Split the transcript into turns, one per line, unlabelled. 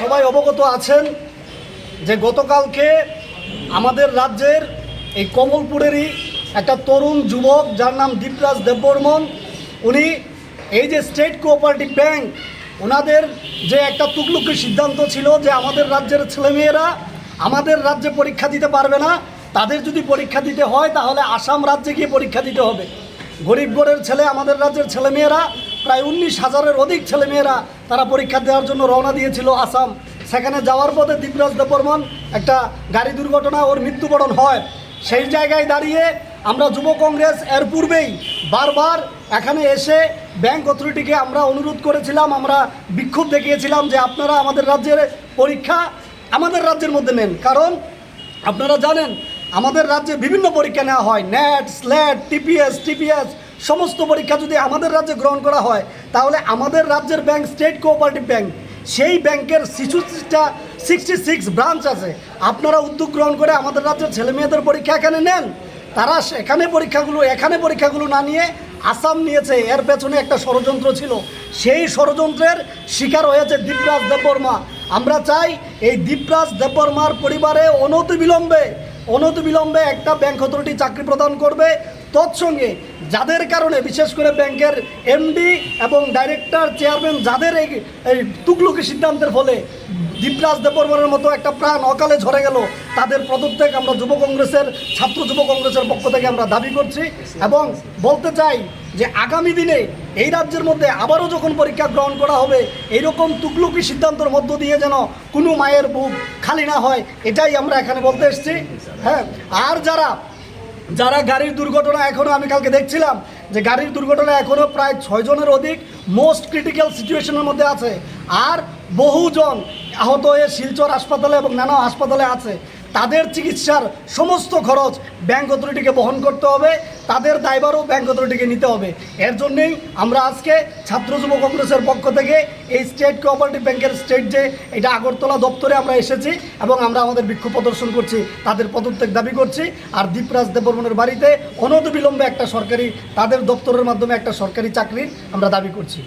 সবাই অবগত আছেন যে গতকালকে আমাদের রাজ্যের এই কমলপুরেরই একটা তরুণ যুবক, যার নাম দীপরাজ দেববর্মন, উনি এই যে স্টেট কোঅপারেটিভ ব্যাংক ওনাদের যে একটা তুকলুকি সিদ্ধান্ত ছিল যে আমাদের রাজ্যের ছেলেমেয়েরা আমাদের রাজ্যে পরীক্ষা দিতে পারবে না, তাদের যদি পরীক্ষা দিতে হয় তাহলে আসাম রাজ্যে গিয়ে পরীক্ষা দিতে হবে। গরিব ঘরের ছেলে আমাদের রাজ্যের ছেলেমেয়েরা, প্রায় উনিশ হাজারের অধিক ছেলেমেয়েরা তারা পরীক্ষা দেওয়ার জন্য রওনা দিয়েছিল আসাম। সেখানে যাওয়ার পথে দীপরাজ দেববর্মন একটা গাড়ি দুর্ঘটনা ওর মৃত্যুবরণ হয়। সেই জায়গায় দাঁড়িয়ে আমরা যুব কংগ্রেস এর পূর্বেই বারবার এখানে এসে ব্যাংক অথরিটিকে আমরা অনুরোধ করেছিলাম, আমরা বিক্ষোভ দেখিয়েছিলাম যে আপনারা আমাদের রাজ্যের পরীক্ষা আমাদের রাজ্যের মধ্যে নেন। কারণ আপনারা জানেন, আমাদের রাজ্যে বিভিন্ন পরীক্ষা নেওয়া হয় নেট স্ল্যাট টিপিএস টিপিএস সমস্ত পরীক্ষা যদি আমাদের রাজ্যে গ্রহণ করা হয়, তাহলে আমাদের রাজ্যের ব্যাংক স্টেট কোঅপারেটিভ ব্যাংক সেই ব্যাংকের শিশুটা সিক্সটি সিক্স ব্রাঞ্চ আছে। আপনারা উদ্যোগ গ্রহণ করে আমাদের রাজ্যের ছেলে মেয়েদের পরীক্ষা এখানে নেন। তারা সেখানে পরীক্ষাগুলো, এখানে পরীক্ষাগুলো না নিয়ে আসাম নিয়েছে। এর পেছনে একটা ষড়যন্ত্র ছিল। সেই ষড়যন্ত্রের শিকার হয়েছে দীপরাজ দেববর্মা। আমরা চাই এই দীপরাজ দেববর্মার পরিবারে অনতিবিলম্বে অনতিবিলম্বে একটা ব্যাংক অথরিটি চাকরি প্রদান করবে। তৎসঙ্গে যাদের কারণে, বিশেষ করে ব্যাংকের এমডি এবং ডাইরেক্টর চেয়ারম্যান যাদের এই এই তুকলুকি সিদ্ধান্তের ফলে দীপরাজ দেববর্মার মতো একটা প্রাণ অকালে ঝরে গেল। তাদের পদত্যাগ আমরা যুব কংগ্রেসের, ছাত্র যুব কংগ্রেসের পক্ষ থেকে আমরা দাবি করছি এবং বলতে চাই যে আগামী দিনে এই রাজ্যের মধ্যে আবারও যখন পরীক্ষা গ্রহণ করা হবে, এইরকম তুকলুকি সিদ্ধান্তের মধ্য দিয়ে যেন কোনো মায়ের বুক খালি না হয়, এটাই আমরা এখানে বলতে এসেছি। হ্যাঁ আর যারা যারা গাড়ির দুর্ঘটনা এখনও আমি কালকে দেখছিলাম, যে গাড়ির দুর্ঘটনা এখনও প্রায় ছয়জনের অধিক মোস্ট ক্রিটিক্যাল সিচুয়েশনের মধ্যে আছে। আর বহুজন আহত হয়ে শিলচর হাসপাতালে এবং নানা হাসপাতালে আছে। তাদের চিকিৎসার সমস্ত খরচ ব্যাংক অথরিটিকে বহন করতে হবে, তাদের দায়ভারও ব্যাংক অথরিটিকে নিতে হবে। এর জন্যেই আমরা আজকে ছাত্র যুব কংগ্রেসের পক্ষ থেকে এই স্টেট কোঅপারেটিভ ব্যাংকের স্টেট যে, এটা আগরতলা দপ্তরে আমরা এসেছি এবং আমরা আমাদের বিক্ষোভ প্রদর্শন করছি, তাদের পদত্যাগ দাবি করছি। আর দীপরাজ দেববর্মনের বাড়িতে অনতিবিলম্বে একটা সরকারি, তাদের দপ্তরের মাধ্যমে একটা সরকারি চাকরির আমরা দাবি করছি।